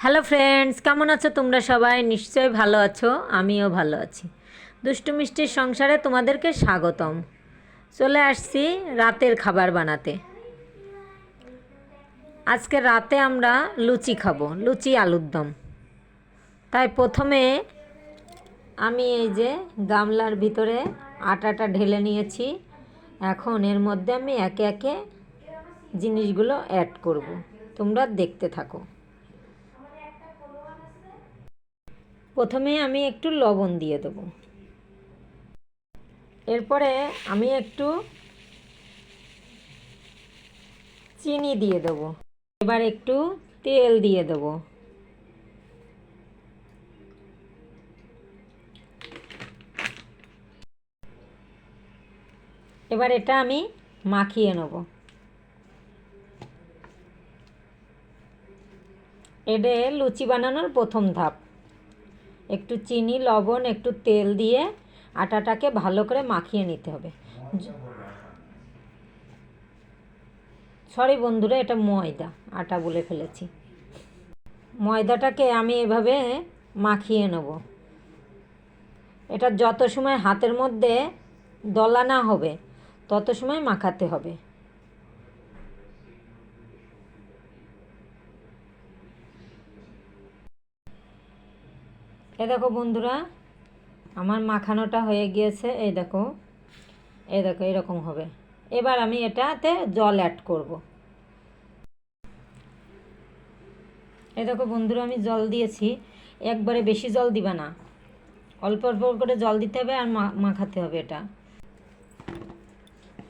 Hello friends কেমন আছো তোমরা সবাই? নিশ্চয়ই ভালো আছো, আমিও ভালো আছি। দুষ্টু মিষ্টির সংসারে তোমাদেরকে স্বাগতম। চলে আসছি রাতের খাবার বানাতে। আজকে রাতে আমরা লুচি খাব, লুচি আলুর দম। তাই প্রথমে আমি এই যে গামলার ভিতরে আটাটা ঢেলে নিয়েছি। এখন এর মধ্যে আমি একে একে জিনিসগুলো অ্যাড করব। তোমরা দেখতে থাকো। প্রথমে আমি একটু লবণ দিয়ে দেবো। এরপরে আমি একটু চিনি দিয়ে দেবো। এবার একটু তেল দিয়ে দেবো। এবার এটা আমি মাখিয়ে নেব। এটা লুচি বানানোর প্রথম ধাপ। একটু চিনি, লবণ, একটু তেল দিয়ে আটাটাকে ভালো করে মাখিয়ে নিতে হবে। সরি বন্ধুরা, এটা ময়দা, আটা বলে ফেলেছি। ময়দাটাকে আমি এভাবে মাখিয়ে নেব। এটা যত সময় হাতের মধ্যে দলা না হবে, তত সময় মাখাতে হবে। এ দেখো বন্ধুরা, আমার মাখানোটা হয়ে গিয়েছে, এই দেখো এই দেখো, এরকম হবে। এবার আমি এটাতে জল অ্যাড করব। এই দেখো বন্ধুরা, আমি জল দিয়েছি, একবারে বেশি জল দিবা না। অল্প অল্প করে জল দিতে হবে আর মাখাতে হবে এটা।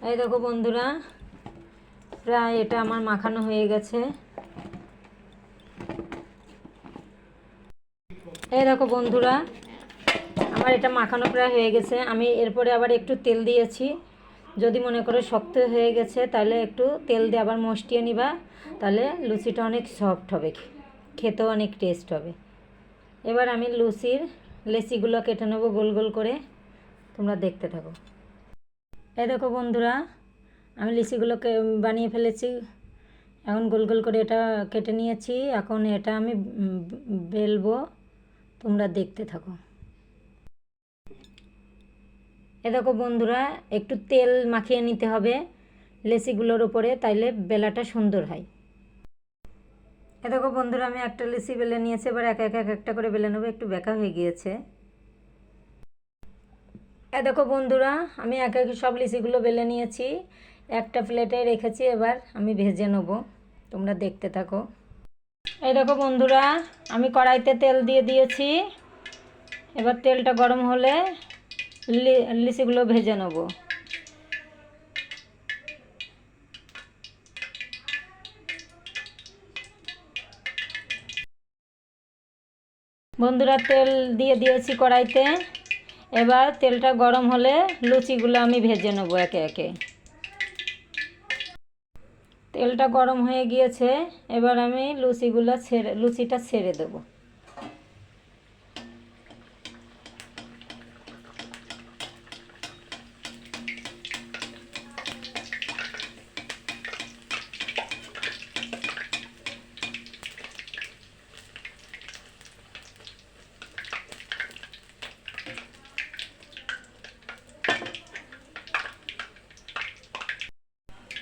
এই দেখো বন্ধুরা, প্রায় এটা আমার মাখানো হয়ে গেছে। এই দেখো বন্ধুরা, আমার এটা মাখানো প্রায় হয়ে গেছে। আমি এরপরে আবার একটু তেল দিয়েছি। যদি মনে করো শক্ত হয়ে গেছে, তাহলে একটু তেল দিয়ে আবার মশটিয়ে নিবা। তাহলে লুচিটা অনেক সফট হবে, খেতেও অনেক টেস্ট হবে। এবার আমি লুচির লেচিগুলো কেটে নেব গোল গোল করে। তোমরা দেখতে থাকো। এই দেখো বন্ধুরা, আমি লিচিগুলোকে বানিয়ে ফেলেছি। এখন গোল গোল করে এটা কেটে নিয়েছি। এখন এটা আমি বেলবো। তোমরা দেখতে থাকো। এ দেখো বন্ধুরা, একটু তেল মাখিয়ে নিতে হবে লেসিগুলোর উপরে, তাইলে বেলাটা সুন্দর হয়। এ দেখো বন্ধুরা, আমি একটা লেচি বেলে নিয়েছি, এবার এক এক একটা করে বেলে নেব, একটু বেঁকা হয়ে গিয়েছে। এ দেখো বন্ধুরা, আমি এক এক সব লিচিগুলো বেলে নিয়েছি, একটা প্লেটে রেখেছি, এবার আমি ভেজে নেব, তোমরা দেখতে থাকো। এই দেখো বন্ধুরা, আমি কড়াইতে তেল দিয়ে দিয়েছি। এবার তেলটা গরম হলে লিচিগুলো ভেজে নেব। বন্ধুরা, তেল দিয়ে দিয়েছি কড়াইতে। এবার তেলটা গরম হলে লুচিগুলো আমি ভেজে নেব একে একে। তেলটা গরম হয়ে গিয়েছে এবার আমি লুচিগুলো ছেড়ে লুচিটা ছেড়ে দেবো।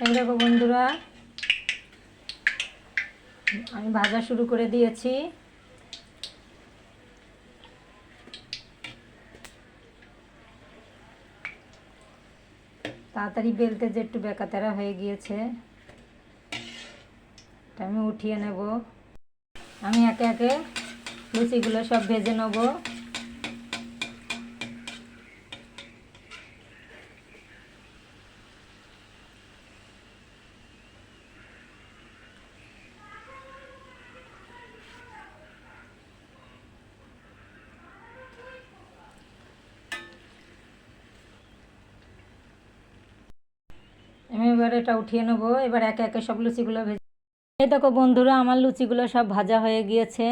এই দেখো বন্ধুরা আমি ভাজা শুরু করে দিয়েছি। তাড়াতাড়ি বেলতে যে একটু বেকাতারা হয়ে গিয়েছে আমি উঠিয়ে নেব। আমি একে একে লুচিগুলো সব ভেজে নেব। এবার এটা উঠিয়ে নেব। এবার একে একে সব লুচিগুলো ভেজে এই দেখো বন্ধুরা, আমার লুচিগুলো সব ভাজা হয়ে গিয়েছে।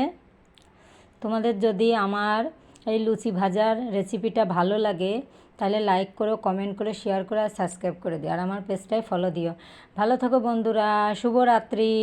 তোমাদের যদি আমার এই লুচি ভাজার রেসিপিটা ভালো লাগে, তাহলে লাইক করো কমেন্ট করে শেয়ার করে আর সাবস্ক্রাইব করে দিও। আর আমার পেজটাই ফলো দিও। ভালো থাকো বন্ধুরা, শুভরাত্রি।